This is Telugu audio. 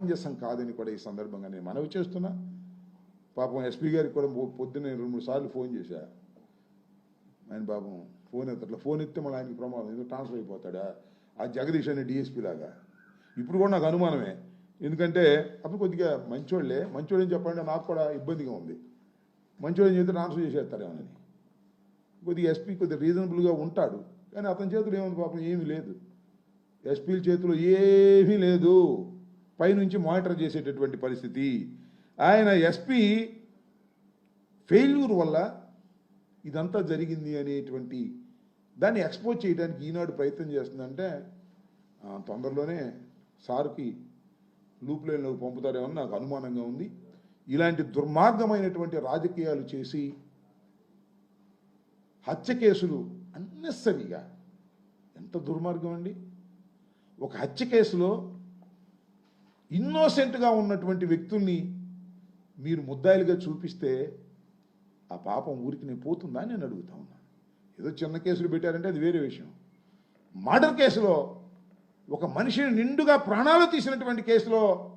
సమంజసం కాదని కూడా ఈ సందర్భంగా నేను మనవి చేస్తున్నా. పాపం ఎస్పీ గారికి కూడా పొద్దున్న రెండు మూడు సార్లు ఫోన్ చేశా. ఆయన పాపం ఫోన్ ఎత్తట్లా ఫోన్ ఎత్తే మళ్ళీ ఆయనకి ప్రమాదం ఎందుకు ట్రాన్స్ఫర్ అయిపోతాడా? ఆ జగదీష్ అనే డిఎస్పీ లాగా. ఇప్పుడు కూడా నాకు అనుమానమే. ఎందుకంటే అప్పుడు కొద్దిగా మంచోళ్ళే. మంచోళ్ళని చెప్పండి నాకు కూడా ఇబ్బందిగా ఉంది. మంచోళ్ళని చెప్తే ట్రాన్స్ఫర్ చేసేస్తారేమోనని కొద్దిగా ఎస్పీ కొద్దిగా రీజనబుల్గా ఉంటాడు. కానీ అతని చేతిలో ఏముంది పాపం? ఏమీ లేదు. ఎస్పీల చేతిలో ఏమీ లేదు. పైనుంచి మానిటర్ చేసేటటువంటి పరిస్థితి. ఆయన ఎస్పీ ఫెయిల్యూర్ వల్ల ఇదంతా జరిగింది అనేటువంటి దాన్ని ఎక్స్పోజ్ చేయడానికి ఈనాడు ప్రయత్నం చేస్తుందంటే తొందరలోనే సార్కి లూప్ లైన్లోకి పంపుతారేమో నాకు అనుమానంగా ఉంది. ఇలాంటి దుర్మార్గమైనటువంటి రాజకీయాలు చేసి హత్య కేసులు అన్నెసరిగా ఎంత దుర్మార్గం అండి? ఒక హత్య కేసులో ఇన్నోసెంట్గా ఉన్నటువంటి వ్యక్తుల్ని మీరు ముద్దాయిలుగా చూపిస్తే ఆ పాపం ఊరికి నేను పోతుందా అని నేను అడుగుతా ఉన్నాను. ఏదో చిన్న కేసులు పెట్టారంటే అది వేరే విషయం. మర్డర్ కేసులో ఒక మనిషిని నిండుగా ప్రాణాలు తీసినటువంటి కేసులో